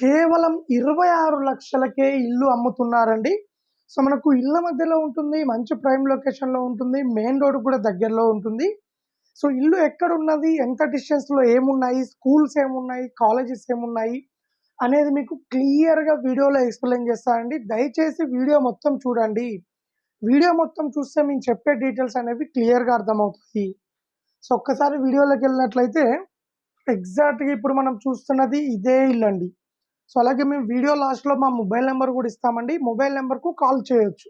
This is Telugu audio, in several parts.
కేవలం ఇరవై ఆరు లక్షలకే ఇల్లు అమ్ముతున్నారండి. సో మనకు ఇళ్ళ మధ్యలో ఉంటుంది మంచి ప్రైమ్ లొకేషన్లో ఉంటుంది మెయిన్ రోడ్ కూడా దగ్గరలో ఉంటుంది. సో ఇల్లు ఎక్కడ ఉన్నది ఎంత డిస్టెన్స్లో ఏమున్నాయి స్కూల్స్ ఏమున్నాయి కాలేజెస్ ఏమున్నాయి అనేది మీకు క్లియర్గా వీడియోలో ఎక్స్ప్లెయిన్ చేస్తానండి దయచేసి వీడియో మొత్తం చూడండి. వీడియో మొత్తం చూస్తే మేము చెప్పే డీటెయిల్స్ అనేవి క్లియర్గా అర్థమవుతాయి. సో ఒక్కసారి వీడియోలోకి వెళ్ళినట్లయితే ఎగ్జాక్ట్గా ఇప్పుడు మనం చూస్తున్నది ఇదే ఇల్లు అండి సో అలాగే మేము వీడియో లాస్ట్లో మా మొబైల్ నెంబర్ కూడా ఇస్తామండి. మొబైల్ నెంబర్కు కాల్ చేయొచ్చు.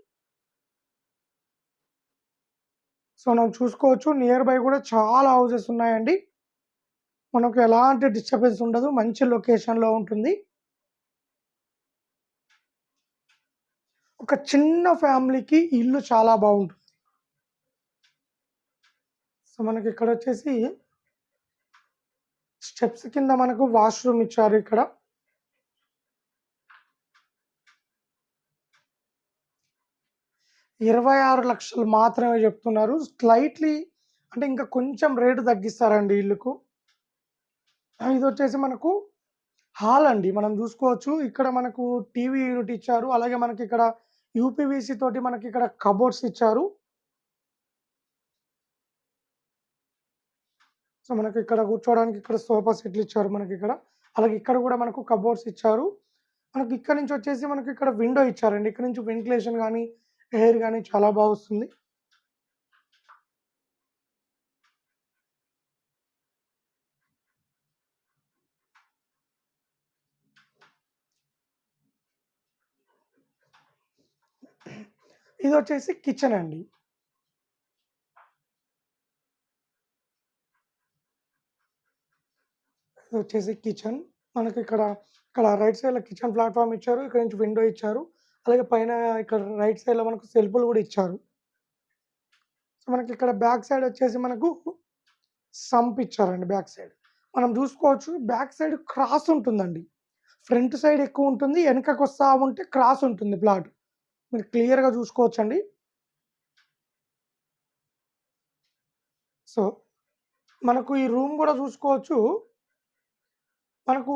సో మనం చూసుకోవచ్చు నియర్ బై కూడా చాలా హౌసెస్ ఉన్నాయండి. మనకు ఎలాంటి డిస్టర్బెన్స్ ఉండదు. మంచి లొకేషన్లో ఉంటుంది. ఒక చిన్న ఫ్యామిలీకి ఇల్లు చాలా బాగుంటుంది. సో మనకి ఇక్కడ వచ్చేసి స్టెప్స్ కింద మనకు వాష్రూమ్ ఇచ్చారు ఇక్కడ. ఇరవై ఆరు లక్షలు మాత్రమే చెప్తున్నారు. స్లైట్లీ అంటే ఇంకా కొంచెం రేటు తగ్గిస్తారండి ఇల్లుకు. ఇది వచ్చేసి మనకు హాల్ అండి. మనం చూసుకోవచ్చు. ఇక్కడ మనకు టీవీ యూనిట్ ఇచ్చారు. అలాగే మనకి ఇక్కడ యూపీవీసీ తోటి మనకి ఇక్కడ కబోర్డ్స్ ఇచ్చారు. సో మనకి ఇక్కడ కూర్చోవడానికి ఇక్కడ సోఫా సెట్లు ఇచ్చారు మనకి ఇక్కడ. అలాగే ఇక్కడ కూడా మనకు కబోర్డ్స్ ఇచ్చారు. మనకి ఇక్కడ నుంచి వచ్చేసి మనకి ఇక్కడ విండో ఇచ్చారండి. ఇక్కడ నుంచి వెంటిలేషన్ కానీ హెయిర్ కానీ చాలా బాగా వస్తుంది ఇది వచ్చేసి కిచెన్ అండి. ఇది వచ్చేసి కిచెన్. మనకి ఇక్కడ ఇక్కడ రైట్ సైడ్లో కిచెన్ ప్లాట్ఫామ్ ఇచ్చారు ఇక్కడ నుంచి విండో ఇచ్చారు. అలాగే పైన ఇక్కడ రైట్ సైడ్లో మనకు సెల్ఫ్లు కూడా ఇచ్చారు. సో మనకి ఇక్కడ బ్యాక్ సైడ్ వచ్చేసి మనకు సంప్ ఇచ్చారండి బ్యాక్ సైడ్. మనం చూసుకోవచ్చు బ్యాక్ సైడ్ క్రాస్ ఉంటుందండి. ఫ్రంట్ సైడ్ ఎక్కువ ఉంటుంది వెనకకు వస్తా ఉంటే క్రాస్ ఉంటుంది ప్లాట్. మీరు క్లియర్గా చూసుకోవచ్చు అండి సో మనకు ఈ రూమ్ కూడా చూసుకోవచ్చు. మనకు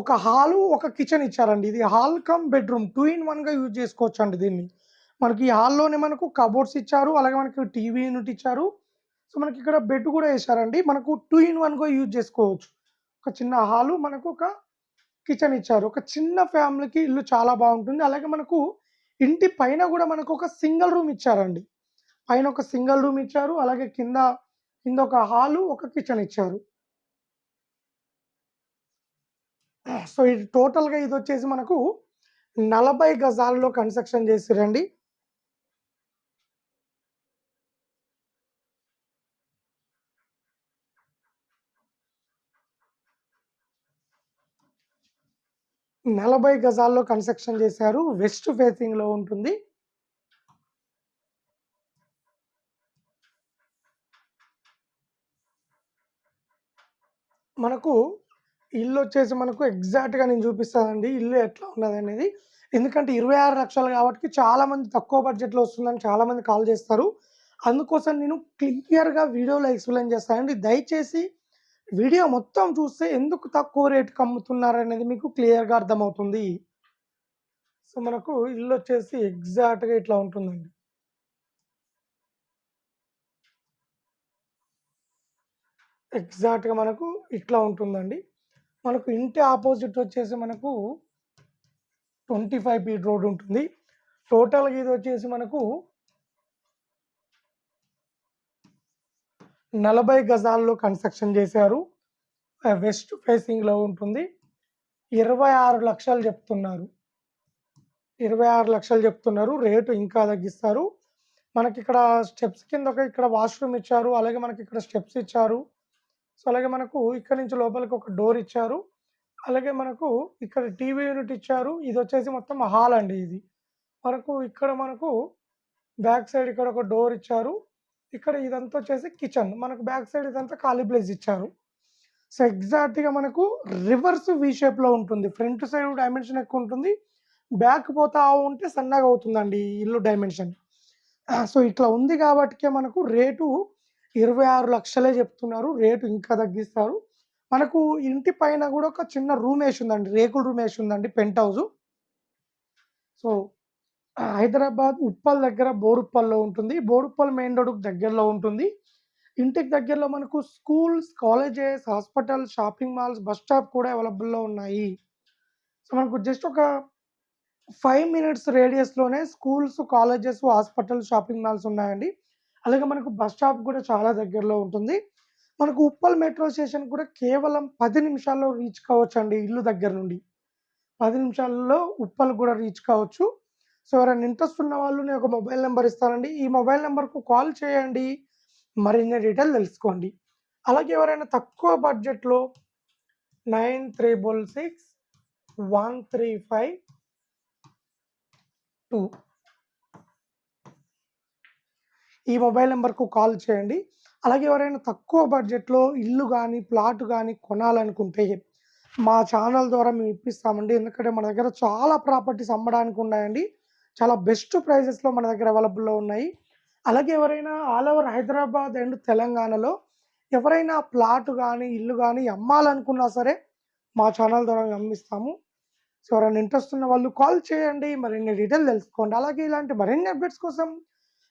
ఒక హాలు ఒక కిచెన్ ఇచ్చారండి. ఇది hall cum bedroom. Two in వన్గా యూజ్ చేసుకోవచ్చు అండి దీన్ని. మనకి ఈ హాల్లోనే మనకు కబోర్డ్స్ ఇచ్చారు అలాగే మనకి టీవీ యూనిట్ ఇచ్చారు. సో మనకి ఇక్కడ బెడ్ కూడా వేశారండి. మనకు టూ ఇన్ వన్గా యూజ్ చేసుకోవచ్చు. ఒక చిన్న హాలు మనకు ఒక కిచెన్ ఇచ్చారు. ఒక చిన్న ఫ్యామిలీకి ఇల్లు చాలా బాగుంటుంది. అలాగే మనకు ఇంటి పైన కూడా మనకు ఒక సింగిల్ రూమ్ ఇచ్చారండి. పైన ఒక సింగిల్ రూమ్ ఇచ్చారు అలాగే కింద కింద ఒక హాలు ఒక కిచెన్ ఇచ్చారు. సో ఇది టోటల్గా ఇది వచ్చేసి మనకు నలభై గజాల్లో కన్స్ట్రక్షన్ చేసిరండి. నలభై గజాల్లో కన్స్ట్రక్షన్ చేశారు. వెస్ట్ ఫేసింగ్లో ఉంటుంది. మనకు ఇల్లు వచ్చేసి మనకు ఎగ్జాక్ట్గా నేను చూపిస్తానండి. ఇల్లు ఎట్లా ఉన్నది అనేది ఎందుకంటే ఇరవై ఆరు లక్షలు కాబట్టి చాలామంది తక్కువ బడ్జెట్లో వస్తుందని చాలామంది కాల్ చేస్తారు. అందుకోసం నేను క్లియర్గా వీడియోలో ఎక్స్ప్లెయిన్ చేస్తానండి. దయచేసి వీడియో మొత్తం చూస్తే ఎందుకు తక్కువ రేటుకి అమ్ముతున్నారు అనేది మీకు క్లియర్గా అర్థమవుతుంది. సో మనకు ఇల్లు వచ్చేసి ఎగ్జాక్ట్గా ఇట్లా ఉంటుందండి. ఎగ్జాక్ట్గా మనకు ఇట్లా ఉంటుందండి. మనకు ఇంటి ఆపోజిట్ వచ్చేసి మనకు ట్వంటీ ఫైవ్ ఫీట్ రోడ్ ఉంటుంది. టోటల్గా ఇది వచ్చేసి మనకు నలభై గజాల్లో కన్స్ట్రక్షన్ చేశారు. వెస్ట్ ఫేసింగ్లో ఉంటుంది. ఇరవై ఆరు లక్షలు చెప్తున్నారు. ఇరవై ఆరు లక్షలు చెప్తున్నారు. రేటు ఇంకా తగ్గిస్తారు. మనకి ఇక్కడ స్టెప్స్ కింద ఒక ఇక్కడ వాష్రూమ్ ఇచ్చారు. అలాగే మనకి ఇక్కడ స్టెప్స్ ఇచ్చారు. సో అలాగే మనకు ఇక్కడ నుంచి లోపలికి ఒక డోర్ ఇచ్చారు. అలాగే మనకు ఇక్కడ టీవీ యూనిట్ ఇచ్చారు. ఇది వచ్చేసి మొత్తం హాల్ అండి ఇది. మనకు ఇక్కడ మనకు బ్యాక్ సైడ్ ఇక్కడ ఒక డోర్ ఇచ్చారు. ఇక్కడ ఇదంతా వచ్చేసి కిచెన్. మనకు బ్యాక్ సైడ్ ఇదంతా ఖాళీ ప్లేస్ ఇచ్చారు. సో ఎగ్జాక్ట్గా మనకు రివర్స్ వి షేప్లో ఉంటుంది. ఫ్రంట్ సైడ్ డైమెన్షన్ ఎక్కువ ఉంటుంది. బ్యాక్ పోతా ఉంటే సన్నగా అవుతుందండి ఇల్లు డైమెన్షన్. సో ఇట్లా ఉంది కాబట్టి మనకు రేటు ఇరవై ఆరు లక్షలే చెప్తున్నారు. రేటు ఇంకా తగ్గిస్తారు. మనకు ఇంటి పైన కూడా ఒక చిన్న రూమ్ వేసి ఉందండి. రేకుల రూమ్ వేసి ఉందండి penthouse. So Hyderabad Uppal దగ్గర బోడుప్పల్లో ఉంటుంది. బోడుప్పల్ మెయిన్ రోడ్కు దగ్గరలో ఉంటుంది. ఇంటికి దగ్గరలో మనకు schools colleges hospital shopping malls bus stop కూడా అవైలబుల్లో ఉన్నాయి. సో మనకు జస్ట్ ఒక five minutes రేడియస్లోనే schools colleges hospital shopping malls ఉన్నాయండి. అలాగే మనకు బస్ స్టాప్ కూడా చాలా దగ్గరలో ఉంటుంది. మనకు ఉప్పల్ మెట్రో స్టేషన్ కూడా కేవలం పది నిమిషాల్లో రీచ్ కావచ్చు అండి ఇల్లు దగ్గర నుండి. పది నిమిషాల్లో ఉప్పల్ కూడా రీచ్ కావచ్చు. సో ఎవరైనా ఇంట్రెస్ట్ ఉన్న వాళ్ళు నేను ఒక మొబైల్ నెంబర్ ఇస్తానండి. ఈ మొబైల్ నెంబర్కు కాల్ చేయండి. మరిన్ని డీటెయిల్ తెలుసుకోండి. అలాగే ఎవరైనా తక్కువ బడ్జెట్లో nine triple six one three five two ఈ మొబైల్ నెంబర్కు కాల్ చేయండి. అలాగే ఎవరైనా తక్కువ బడ్జెట్లో ఇల్లు కానీ ప్లాట్ కానీ కొనాలనుకుంటే మా ఛానల్ ద్వారా మేము ఇప్పిస్తామండి. ఎందుకంటే మన దగ్గర చాలా ప్రాపర్టీస్ అమ్మడానికి ఉన్నాయండి. చాలా బెస్ట్ ప్రైజెస్లో మన దగ్గర అవైలబుల్లో ఉన్నాయి. అలాగే ఎవరైనా ఆల్ ఓవర్ హైదరాబాద్ అండ్ తెలంగాణలో ఎవరైనా ప్లాట్ కానీ ఇల్లు కానీ అమ్మాలనుకున్నా సరే మా ఛానల్ ద్వారా మేము అమ్మిస్తాము. సో ఎవరైనా ఇంట్రెస్ట్ ఉన్న వాళ్ళు కాల్ చేయండి. మరిన్ని డీటెయిల్ తెలుసుకోండి. అలాగే ఇలాంటి మరిన్ని అప్డేట్స్ కోసం